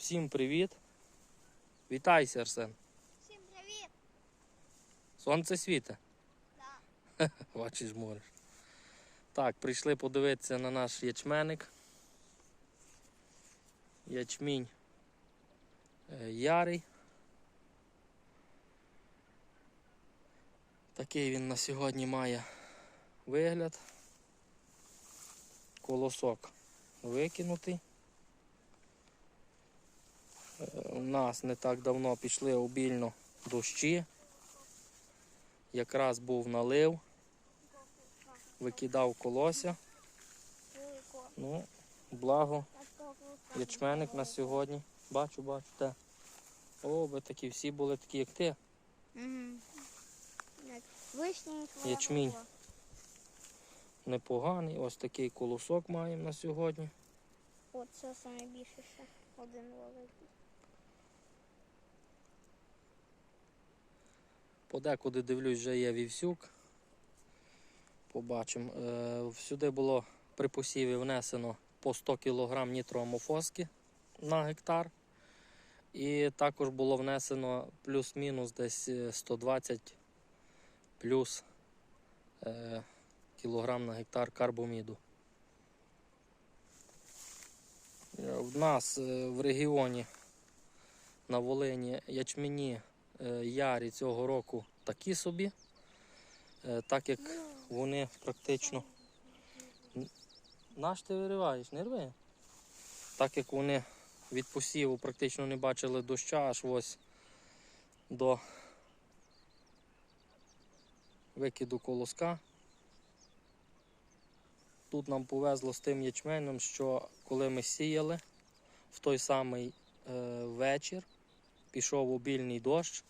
Всім привіт. Вітайся, Арсен. Всім привіт! Сонце світе. Да. Бачиш, можеш. Так, прийшли подивитися на наш ячменник. Ячмінь е, ярий. Такий він на сьогодні має вигляд. Колосок викинутий. Е, У нас не так давно пішли обільно дощі. Якраз був налив, викидав колося. Ну, благо, ячменник на сьогодні. Бачу, бачу, те. О, ви такі всі були такі, як ти. Ячмінь. Непоганий. Ось такий колосок маємо на сьогодні. От це найбільше ще. Один великий. Подекуди дивлюсь, вже є вівсюк. Побачимо. Е, сюди було при посіві внесено по 100 кг нітроамофоски на гектар. І також було внесено плюс-мінус десь е, 120 плюс е, кілограм на гектар карбоміду. Е, В нас е, в регіоні на Волині ячмені е, ярі цього року такі собі, е, так як вони практично. Наш ти вириваєш, не рви. Так як вони від посіву практично не бачили доща аж ось до викиду колоска. Тут нам повезло з тим ячменем, що коли ми сіяли в той самий е, вечір, пішов обільний дощ,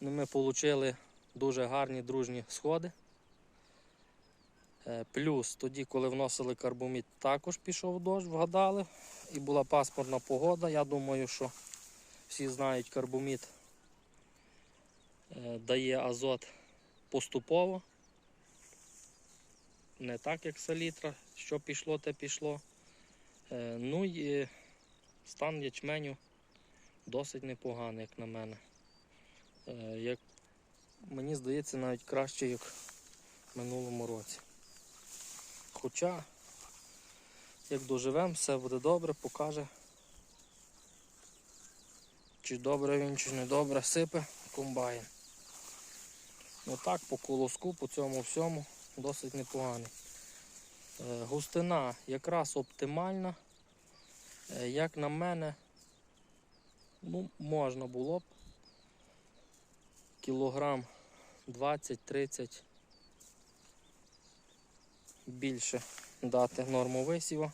ну, ми отримали дуже гарні дружні сходи. Е, Плюс тоді, коли вносили карбомід, також пішов дощ, вгадали, і була паспортна погода. Я думаю, що всі знають, карбомід е, дає азот поступово. Не так, як салітра, що пішло, те пішло. Е, Ну і стан ячменю досить непоганий, як на мене. Е, Як, мені здається, навіть краще, як в минулому році. Хоча, як доживемо, все буде добре, покаже. Чи добре він, чи не добре сипе комбайн. Ну так, по колоску, по цьому всьому досить непоганий. Е, Густина якраз оптимальна. Е, Як на мене, ну, можна було б кілограм 20-30 більше дати норму висіву.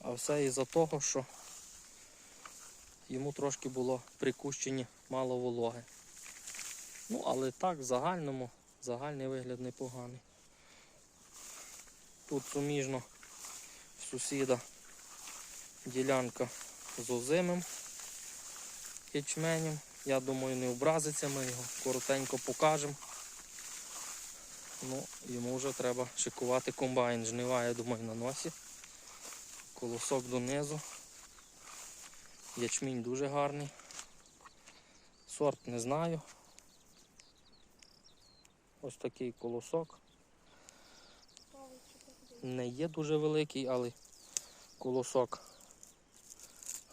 А все із-за того, що йому трошки було прикущені мало вологи. Ну, але так, в загальному, загальний вигляд непоганий. Тут суміжно в сусіда ділянка з озимим ячменем. Я думаю, не образиться, ми його коротенько покажемо. Ну, йому вже треба шикувати комбайн. Жнива, я думаю, на носі. Колосок донизу. Ячмінь дуже гарний. Сорт не знаю. Ось такий колосок. Не є дуже великий, але колосок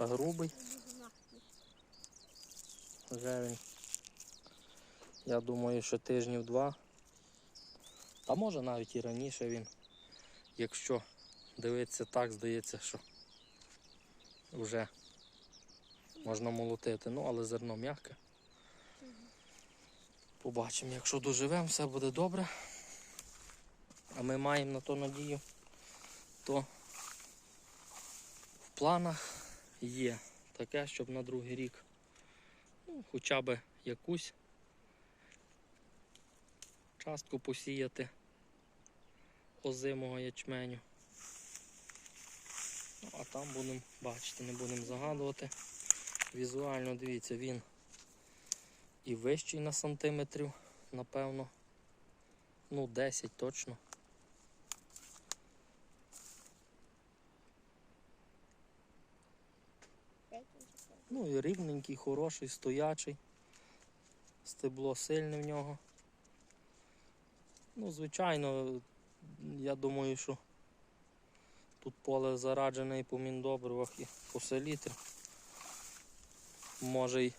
грубий. Вже він, я думаю, що тижнів два. А може навіть і раніше він, якщо дивитися так, здається, що вже можна молотити. Ну, але зерно м'яке. Побачимо, якщо доживемо, все буде добре. А ми маємо на то надію, то в планах є таке, щоб на другий рік ну, хоча б якусь частку посіяти озимого ячменю. Ну, а там будемо бачити, не будемо загадувати. Візуально дивіться, він і вищий на сантиметрів, напевно. Ну, 10 точно. Ну і рівненький, хороший, стоячий. Стебло сильне в нього. Ну, звичайно, я думаю, що тут поле зараджене і по міндобривах, і по селітрі. Може й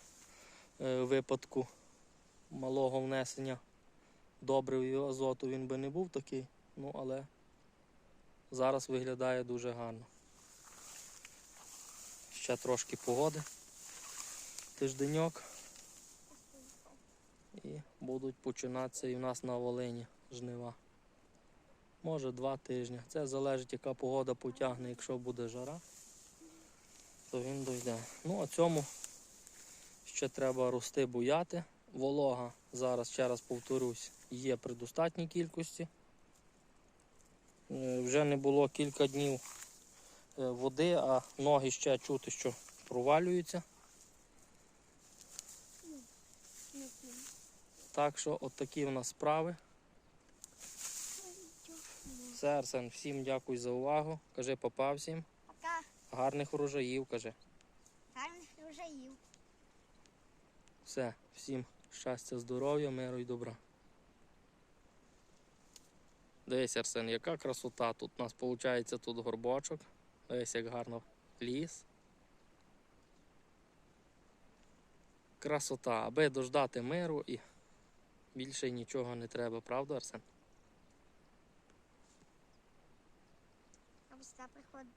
е, випадку малого внесення добрив і азоту він би не був такий, ну але зараз виглядає дуже гарно. Ще трошки погоди. Тижденьок і будуть починатися і в нас на Волині жнива. Може два тижні. Це залежить, яка погода потягне. Якщо буде жара, то він дойде. Ну а цьому ще треба рости буяти. Волога зараз, ще раз повторюсь, є при достатній кількості. Е, Вже не було кілька днів е, води, а ноги ще чути, що провалюються. Так що от такі в нас справи. Все, Арсен, всім дякую за увагу. Кажи папа всім. Пока. Гарних врожаїв, кажи. Гарних врожаїв. Все, всім щастя, здоров'я, миру і добра. Дивись, Арсен, яка красота. Тут у нас виходить тут горбочок. Дивись, як гарно ліс. Красота, аби дождати миру і більше нічого не треба, правда, Арсен? А сюди приходить